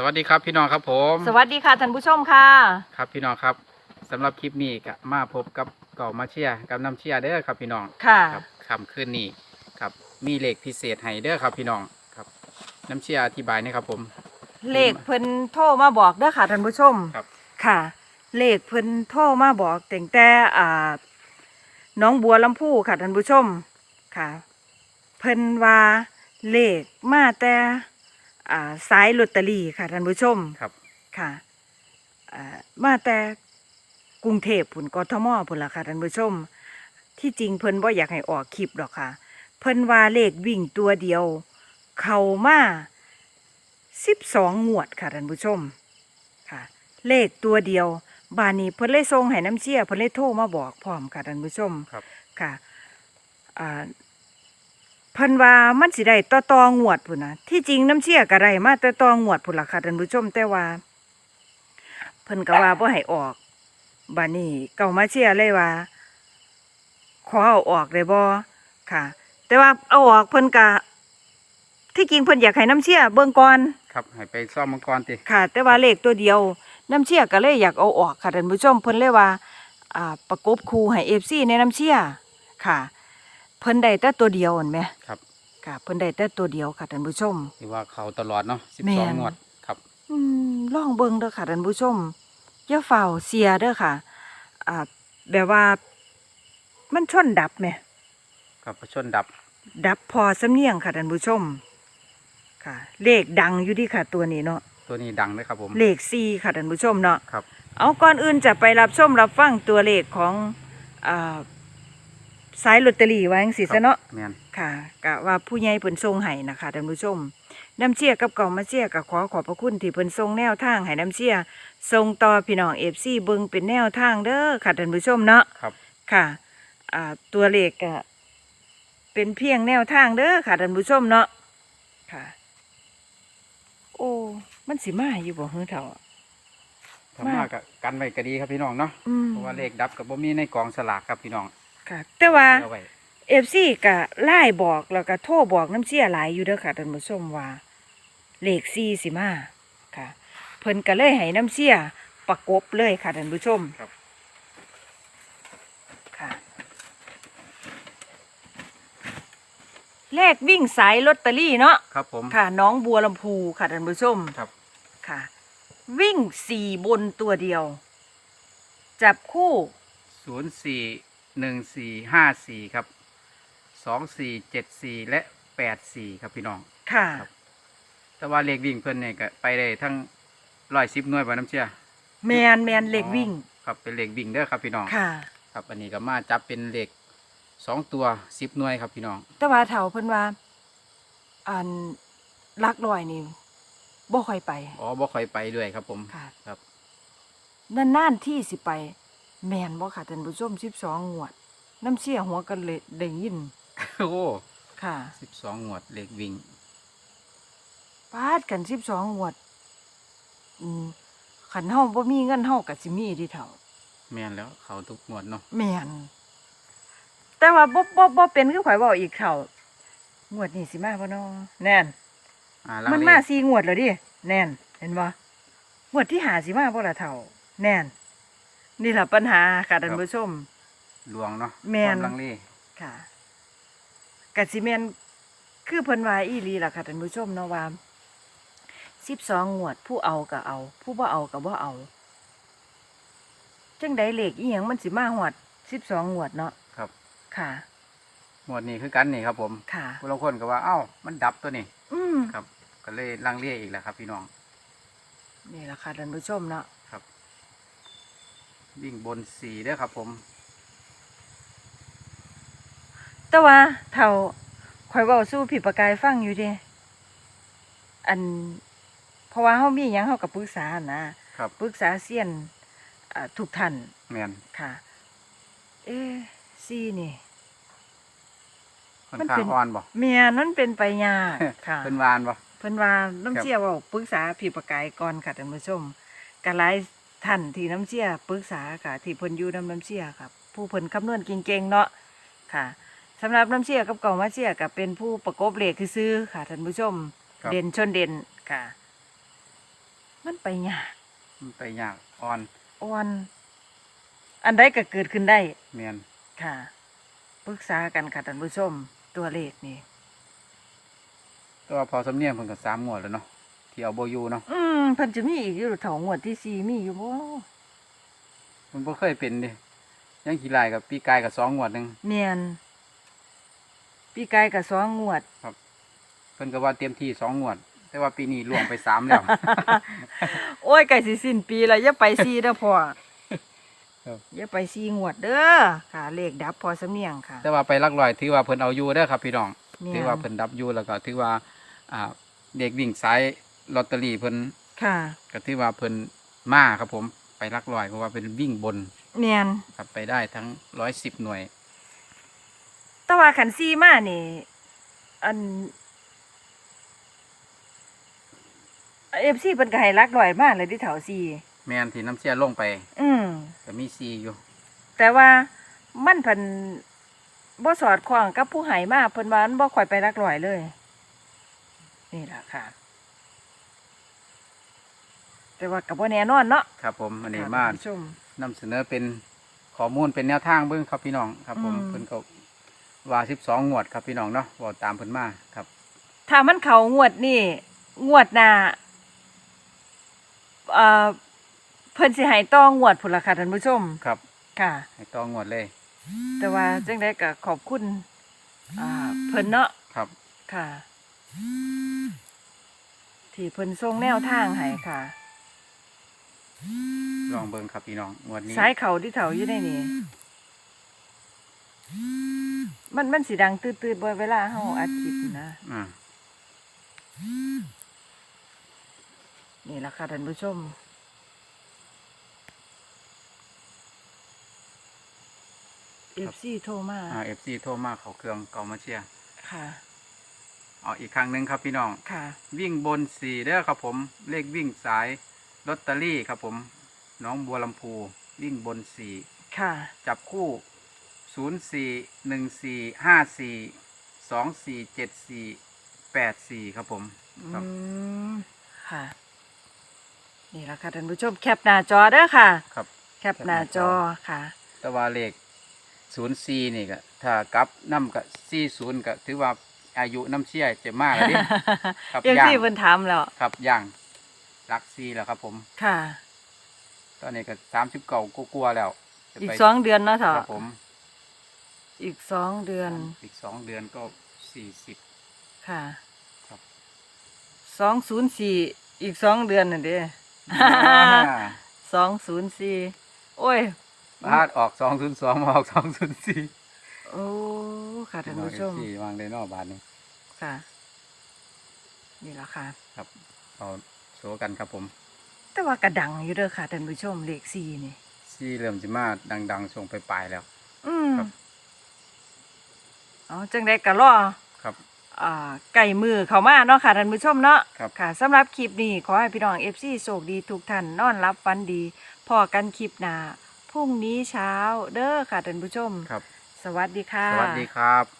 สวัสดีครับพี่น้องครับผม สวัสดีค่ะท่านผู้ชมค่ะ ครับพี่น้องครับสำหรับคลิปนี้ก็มาพบกับเก่ามาเชียร์กับน้ำเชียร์เด้อครับพี่น้องค่ะ ครับคำคืนนี้ครับมีเลขพิเศษให้เด้อครับพี่น้องครับ น้ำเชียร์อธิบายหนะครับผม เลขเพิ่นโทรมาบอกเด้อค่ะท่านผู้ชมครับ ค่ะ เลขเพิ่นโทรมาบอกแต่งแต่อ่าน้องบัวลำพูค่ะท่านผู้ชมค่ะ เพิ่นว่าเลขมาแต่ อ่าสายลอตเตอรี่ค่ะท่านผู้ชมครับ ค่ะอ่ามาแต่กรุงเทพพุ่นกทมพุ่นล่ะค่ะท่านผู้ชม ที่จริงเพิ่นบ่อยากให้ออกคลิปหรอกค่ะ เพิ่นว่าเลขวิ่งตัวเดียว เข้ามา12งวดค่ะท่านผู้ชมค่ะ เลขตัวเดียว บานนี้เพิ่นเลยส่งให้น้ำเชี่ยเพิ่นเลยโทรมาบอกพร้อมค่ะท่านผู้ชมครับค่ะอ่าเพิ่นว่ามันสิได้ต่อต่องวดพุ่นนะที่จริงน้ำเชี่ยก็ได้มาแต่ต่องวดพุ่นล่ะค่ะท่านผู้ชมแต่ว่า เพิ่นก็ว่าบ่ให้ออกบานนี้เก่ามาเชี่ยเลยว่า ขอเอาออกได้บ่ค่ะ แต่ว่าเอาออกเพิ่นก็ที่จริงเพิ่นอยากให้น้ำเชี่ยเบิ่งก่อนครับให้ไปซ่อมมังกรติค่ะ แต่ว่าเลขตัวเดียว น้ำเชี่ยก็เลยอยากเอาออกค่ะท่านผู้ชมเพิ่นเลยว่า อ่าประกบคู่ให้ FC ในน้ำเชี่ยค่ะ เพิ่นได้แต่ตัวเดียวเห็นไหมครับ ค่ะเพิ่นได้แต่ตัวเดียวค่ะท่านผู้ชมที่ว่าเขาตลอดเนาะสิบแม่สองน งวดครับ อืมลองเบิ่งเด้อค่ะท่านผู้ชมอย่าเฝ้าเสียเด้อค่ะ อ่าแบบว่า มันชนดับไหม ครับพระชนดับดับพอสำเนียงค่ะท่านผู้ชม ค่ะ เลขดังอยู่ดีค่ะตัวนี้เนาะตัวนี้ดังเลยครับผม เลขสี่ค่ะท่านผู้ชมเนาะครับ เอาก่อนอื่นจะไปรับชมรับฟังตัวเลขของอา สายลอตเตอรี่ไว้จังสิซะเนาะ แมนค่ะกะว่าผู้ใหญ่เพิ่นทรงให้นะคะท่านผู้ชมน้ำเชี่ยกับเก่ามาเชี่ยกับขอขอบพระคุณที่เพิ่นทรงแนวทางให้น้ำเชี่ยทรงต่อพี่น้องเอฟซีเบิ่งเป็นแนวทางเด้อค่ะท่านผู้ชมเนาะครับ ค่ะอ่าตัวเลขก็เป็นเพียงแนวทางเด้อค่ะท่านผู้ชมเนาะค่ะ โอ้มันสิมาอยู่บ่เฮือเท่าอะถ้ามากกับกันไว้ก็ดีครับพี่น้องเนาะอืมเพราะว่าเลขดับกับบ่มีในกองสลากครับพี่น้อง ค่ะ แต่ว่าเอาไว้เอฟซีก็ไล่บอกแล้วก็โทรบอกน้ำเชี่ยหลายอยู่เด้อค่ะท่านผู้ชมว่าเลขซีสิมาค่ะ เพิ่นก็เลยให้น้ำเชี่ยประกบเลยค่ะท่านผู้ชมครับ ค่ะ เลขวิ่งสายลอตเตอรี่เนาะครับผม ค่ะน้องบัวลำพูค่ะท่านผู้ชมครับ ค่ะ วิ่งสี่บนตัวเดียว จับคู่ศูนย์สี่ หนึ่งสี่ห้าสี่ครับสองสี่เจ็ดสี่และแปดสี่ครับพี่น้อง ค่ะครับแต่ว่าเลขวิ่งเพิ่นเนี่ยก็ไปได้ทั้งร้อยสิบหน่วยบ่น้ำเชื่อแมนแมนเลขวิ่ง ครับเป็นเลขวิ่งเด้อครับพี่น้อง ค่ะ ครับอันนี้ก็มาจับเป็นเลขสองตัวสิบหน่วยครับพี่น้อง แต่ว่าเถาเพิ่นว่า อันลักลอยนี่บ่ค่อยไป อ๋อบ่ค่อยไปด้วยครับผม ค่ะ ครับ นานๆที่สิไป แม่นบ่ค่ะท่านผู้ชม12งวด น้ำเชี่ยหัวกันเลยได้ยิน โอ้ค่ะสิบสองงวดเลขวิ่งปาดกัน12งวด อืมคันเฮาบ่มีเงินเฮาก็สิมีเดิเฒ่าแม่นแล้วเขาทุกงวดเนาะแม่นแต่ว่าบ่บ่บ่เป็นคือข่อยเว้าอีกเฒ่างวดนี้สิมาบ่เนาะแน่น อ่าลังมันเลมาสี่งวดแล้วดิแน่น เห็นบ่งวดที่หาสิมาบ่ละเท่าแน่น นี่แหละปัญหาค่ะท่านผู้ชม ลวงเนาะแม่น ความลังเลค่ะกะสิแม่นคือเพิ่นว่าอีหลีล่ะค่ะท่านผู้ชมเนาะว่า12งวด ผู้เอาก็เอา ผู้บ่เอาก็บ่เอาจังใดเลขอีหยังมันสิมาฮอด12งวดเนาะครับค่ะงวดนี้คือกันนี่ครับ ผมค่ะผู้ลางคนก็ว่า เอ้า มันดับตัวนี้อืมครับก็เลยลังเลอีกแล้วครับ พี่น้อง นี่ล่ะค่ะท่านผู้ชมเนาะครับ วิ่งบนสี่เด้อครับผม แต่ว่าเท่าข่อยเว้าสู้พี่ประกายฟังอยู่เด้อัน เพราะว่าเฮามีหยังเฮาก็ปรึกษานะครับ ปรึกษาเซียนอ่าทุกท่านแม่นค่ะ เอ๊ะซี่นี่ ค่อนมันข้าเป็งน อ่อนบ่เมียนั้นเป็นไปยากค่ะ เป็นวานบ่ เพิ่นว่าน้ำครับเชี่ยเว้าปรึกษาพี่ประกายก่อนค่ะท่านผู้ชมก็หลาย ท่านที่น้ำเชี่ยปรึกษาค่ะ ที่เพิ่นอยู่นำน้ำเชี่ยครับผู้เพิ่นคำนวณเก่งๆเนาะค่ะสำหรับน้ำเชี่ยกับเก่ามาเชี่ยก็เป็นผู้ประกบเลขซื้อๆค่ะท่านผู้ชม ครับ เด่นชนเด่นค่ะ มันไปยากมันไปยากอ่อนอ่อนอันใดก็เกิดขึ้นได้ เมียนค่ะปรึกษากันค่ะท่านผู้ชม ตัวเลขนี่ แต่ว่าพอสำเนียงเพิ่นก็สามงวดแล้วเนาะที่เอาบ่อยู่เนาะอืม เพิ่นจะมีอีกอยู่เถางวดที่สี่มีอยู่บ่มันบ่เคยเป็นดิยังขี้ลายกับปีกายกับสองงวดหนึงเมียนปีกายกับสองงวด เพิ่นก็ว่าเตรียมที่สองงวด แต่ว่าปีนี้ล่วงไปสามแล้ว โอ้ยไก่สิสิ้นปีแล้วอย่าไปซีเด้อพ่อครับ อย่าไปซีงวดเด้อค่ะ เลขดับพอสำเนียงค่ะแต่ว่าไปลักลอยถือว่าเพิ่นเอาอยู่เด้อครับพี่น้องเนี่ยถือว่าเพิ่นดับอยู่แล้วก็ถือว่า อ่า เด็กวิ่งสายลอตเตอรี่เพิ่น ค่ะก็ถือว่าเพิ่นมาครับผมไปลักลอยเพราะว่าเป็นวิ่งบนเมียนครับไปได้ทั้งร้อยสิบหน่วย แต่ว่าขันซีมานี่ อันเอฟซีเพิ่นก็ให้รักลอยมากเลยที่เถาซีแมนที่น้ำเชี่ยลงไป อืมก็มีซีอยู่ แต่ว่ามันเพิ่นบ่สอดคล้องกับผู้ให้มาเพิ่นว่ามันบ่ค่อยไปรักลอยเลย นี่ล่ะค่ะ แต่ว่าก็บ่แน่นอนเนาะครับผมอันนี้ค่ะมาท่นผู้ชม นำเสนอเป็นข้อมูลเป็นแนวทางเบื้องครับพี่น้องครับ ผมอืม เพิ่นก็ว่าสิบสองงวดครับพี่น้องเนาะบอกตามเพิ่นมาครับ ถ้ามันเข้างวดนี่งวดหน้าเอ่อเพิ่นสิให้ต้องงวดพุ่นล่ะค่ะท่านผู้ชม ครับค่ะ ให้ต้องงวดเลยแต่ว่าจังไดก็ขอบคุณอ่าเพิ่นเนาะครับ ค่ะ ที่เพิ่นส่งแนวทางให้ค่ะ ลองเบิ่งครับพี่น้องงวดนี้สายเขาที่เถาอยู่ในนี่มันมันสีดังตืดๆบ่เวลาเฮาอัดคลิปนะอ่านี่ล่ะค่ะท่านผู้ชม FC โทรมาอ่าเอฟซีโทรมาเขาเครื่องเก่ามาเชียร์ค่ะ เอาอีกครั้งหนึ่งครับพี่น้อง ค่ะ วิ่งบนสี่เด้อครับผม เลขวิ่งสาย ลอตเตอรี่ครับผมหน้องบัวลำพูวิ่งบนสี่ค่ะ จับคู่ศูนย์สี่หนึ่งสี่ห้าสี่สองสี่เจ็ดสี่แปดสี่ครับผมครับอืมค่ะ นี่ล่ะค่ะท่านผู้ชมแคปหน้าจอเด้อค่ะ ครับ แคปหน้าจอค่ะ แต่ว่าเลขศูนย์สี่นี่ก็ถ้ากลับน้ำกับสี่ศูนย์ก็ถือว่าอายุน้ำเชี่ยจะมากเลยดิครับเอฟย่างซีเพิ่นถามแล้ว ครับย่าง รักซีแล้วครับผม ค่ะ ตอนนี้ก็สามสิบเก่ากลัวาๆแล้วจะอีกไปสองเดือนเนาะเถคอะรับผม อีกสองเดือนอีกสองเดือนก็สี่สิบ ค่ะครับ สองศูนย์สี่อีกสองเดือนน่ะเด้สองศูนย์สี่โอ้ยบาทออกสองศูนย์สองออกสองศูนย์สี่โอ้ค่ะท่านผู้ชมสี่วางเลยเนอกบาทนี้ค่ะ นี่ละค่ะครับเอา โซกันครับผมแต่ว่ากระดังอยู่เด้อค่ะท่านผู้ชมเลขสี่นี่ ซี่เริ่มจะมาดังๆส่งไปปลายๆแล้ว อืมครับเอาจังได้กะรอครับ อ่าไก่มือเข้ามาเนาะค่ะท่านผู้ชมเนาะครับ ค่ะสำหรับคลิปนี้ขอให้พี่น้องเอฟซีโชคดีทุกท่านนอนรับฝันดี พอกันคลิปหน้าพรุ่งนี้เช้าเด้อค่ะท่านผู้ชม ครับ สวัสดีค่ะ สวัสดีครับ